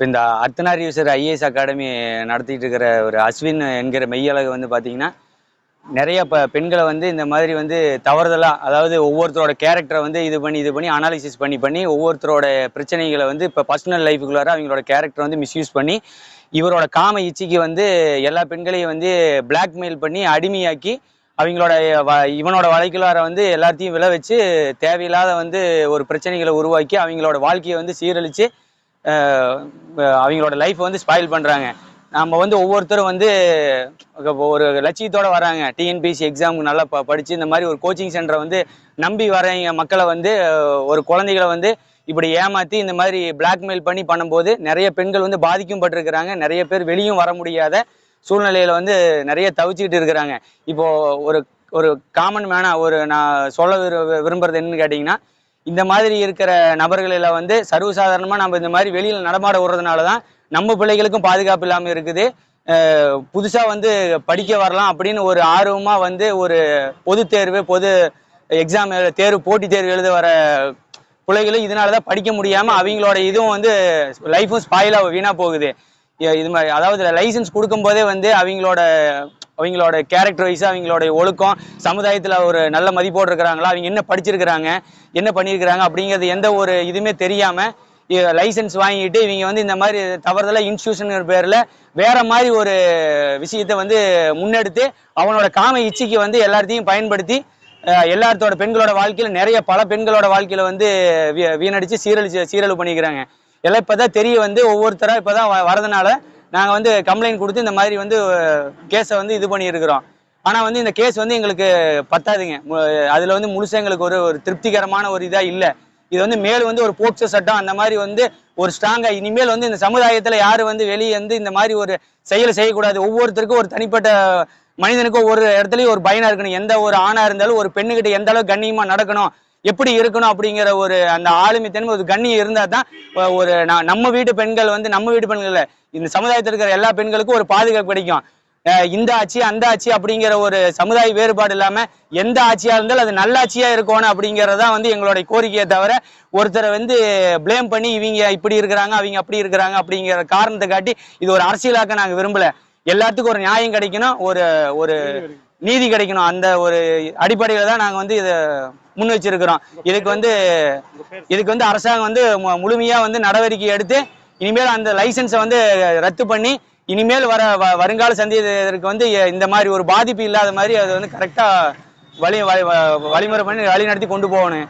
இப்போ இந்த Ardhanareeswarar IAS academy நடத்திட்டு இருக்கிற ஒரு அஸ்வின் என்கிற மெய்யழகு வந்து பார்த்தீங்கன்னா நிறைய இப்போ பெண்களை வந்து இந்த மாதிரி வந்து தவறுதலாக அதாவது ஒவ்வொருத்தரோட கேரக்டரை வந்து இது பண்ணி இது பண்ணி அனாலிசிஸ் பண்ணி பண்ணி ஒவ்வொருத்தரோட பிரச்சனைகளை வந்து இப்போ பர்சனல் லைஃபுக்குள்ளார அவங்களோட கேரக்டர் வந்து மிஸ்யூஸ் பண்ணி இவரோட காம இச்சைக்கு வந்து எல்லா பெண்களையும் வந்து பிளாக்மெயில் பண்ணி அடிமையாக்கி அவங்களோட வ- இவனோட வழக்குள்ளார வந்து எல்லாத்தையும் விளை வச்சு தேவையில்லாத வந்து ஒரு பிரச்சனைகளை உருவாக்கி அவங்களோட வாழ்க்கையை வந்து சீரழித்து அவங்களோட லைஃப் வந்து ஸ்பாயில் பண்ணுறாங்க நம்ம வந்து ஒவ்வொருத்தரும் வந்து ஒரு லட்சியத்தோடு வராங்க. டிஎன்பிசி எக்ஸாமுக்கு நல்லா ப படித்து இந்த மாதிரி ஒரு கோச்சிங் சென்டரை வந்து நம்பி வரவங்க மக்களை வந்து ஒரு குழந்தைகளை வந்து இப்படி ஏமாற்றி இந்த மாதிரி பிளாக்மெயில் பண்ணி பண்ணும்போது நிறைய பெண்கள் வந்து பாதிக்கும் பட்டிருக்கிறாங்க நிறைய பேர் வெளியும் வர முடியாத சூழ்நிலையில வந்து நிறைய தவிச்சுக்கிட்டு இருக்கிறாங்க. இப்போ ஒரு ஒரு காமன் மேனா ஒரு நான் சொல்ல விரு- விரும்புறது என்னன்னு கேட்டிங்கன்னா இந்த மாதிரி இருக்கிற நபர்களில் வந்து சர்வசாதாரணமாக நம்ம இந்த மாதிரி வெளியில் நடமாட விடுறதுனால தான் நம்ம பிள்ளைகளுக்கும் பாதுகாப்பு இல்லாமல் இருக்குது. புதுசாக வந்து படிக்க வரலாம் அப்படின்னு ஒரு ஆர்வமாக வந்து ஒரு பொது தேர்வு பொது எக்ஸாம் தேர்வு போட்டித் தேர்வு எழுத வர பிள்ளைகளும் இதனால தான் படிக்க முடியாமல் அவங்களோட இதுவும் வந்து லைஃபும் ஸ்பாயிலாக வீணாக போகுது. இது மாதிரி அதாவது லைசன்ஸ் கொடுக்கும்போதே வந்து அவங்களோட அவங்களோட கேரக்டர் வைஸ் அவங்களோட ஒழுக்கம் சமுதாயத்தில் ஒரு நல்ல மதிப்போடு இருக்கிறாங்களா அவங்க என்ன படிச்சிருக்கிறாங்க என்ன பண்ணியிருக்கிறாங்க அப்படிங்கிறது எந்த ஒரு இதுவுமே தெரியாமல் லைசன்ஸ் வாங்கிட்டு இவங்க வந்து இந்த மாதிரி தவறுதலாக இன்ஸ்டியூஷனுங்கிற பேரில் வேற மாதிரி ஒரு விஷயத்தை வந்து முன்னெடுத்து அவனோட காம இச்சைக்கு வந்து எல்லாத்தையும் பயன்படுத்தி எல்லாத்தோட பெண்களோட வாழ்க்கையில் நிறைய பல பெண்களோட வாழ்க்கையில் வந்து வீ- வீணடிச்சு சீரழிச்சு சீரழிவு பண்ணிக்கிறாங்க. எல்லாம் இப்போ தான் தெரிய வந்து ஒவ்வொருத்தராக இப்போதான் வ- வரதுனால நாங்கள் வந்து கம்ப்ளைண்ட் கொடுத்து இந்த மாதிரி வந்து கேஸை வந்து இது பண்ணியிருக்கிறோம். ஆனால் வந்து இந்த கேஸ் வந்து எங்களுக்கு பத்தாதுங்க. அதில் வந்து முழுசாக எங்களுக்கு ஒரு ஒரு திருப்திகரமான ஒரு இதாக இல்லை. இது வந்து மேல் வந்து ஒரு போக்சோ சட்டம் அந்த மாதிரி வந்து ஒரு ஸ்ட்ராங்காக இனிமேல் வந்து இந்த சமுதாயத்தில் யாரும் வந்து வெளியே வந்து இந்த மாதிரி ஒரு செயலை செய்யக்கூடாது. ஒவ்வொருத்தருக்கும் ஒரு தனிப்பட்ட மனிதனுக்கும் ஒரு இடத்துலையும் ஒரு பயனாக இருக்கணும். எந்த ஒரு ஆணாக இருந்தாலும் ஒரு பெண்ணுக்கிட்ட எந்த அளவுக்கு கண்ணியமாக நடக்கணும் எப்படி இருக்கணும் அப்படிங்கிற ஒரு அந்த ஆளுமைத்தன்மை ஒரு கண்ணியம் இருந்தா தான் ஒரு நம்ம வீட்டு பெண்கள் வந்து நம்ம வீட்டு பெண்கள் இந்த சமுதாயத்தில் இருக்கிற எல்லா பெண்களுக்கும் ஒரு பாதுகாப்பு கிடைக்கும். இந்த ஆட்சி அந்த ஆட்சி அப்படிங்கிற ஒரு சமுதாய வேறுபாடு இல்லாம எந்த ஆட்சியா இருந்தாலும் அது நல்ல ஆட்சியா இருக்கணும் அப்படிங்கறதா வந்து எங்களுடைய கோரிக்கையை தவிர ஒருத்தரை வந்து ப்ளேம் பண்ணி இவங்க இப்படி இருக்கிறாங்க அவங்க அப்படி இருக்கிறாங்க அப்படிங்கிற காரணத்தை காட்டி இது ஒரு அரசியலாக்க நாங்க விரும்பல. எல்லாத்துக்கும் ஒரு நியாயம் கிடைக்கணும் ஒரு ஒரு நீதி கிடைக்கணும். அந்த ஒரு அடிப்படையில தான் நாங்க வந்து இதை முன் வச்சிருக்கிறோம். இதுக்கு வந்து இதுக்கு வந்து அரசாங்கம் வந்து மு- முழுமையா வந்து நடவடிக்கை எடுத்து இனிமேல் அந்த லைசன்ஸை வந்து ரத்து பண்ணி இனிமேல் வர வ- வருங்கால சந்ததியினருக்கு வந்து இந்த மாதிரி ஒரு பாதிப்பு இல்லாத மாதிரி அது வந்து கரெக்டா வழி வழிமுறை பண்ணி வழி நடத்தி கொண்டு போகணும்.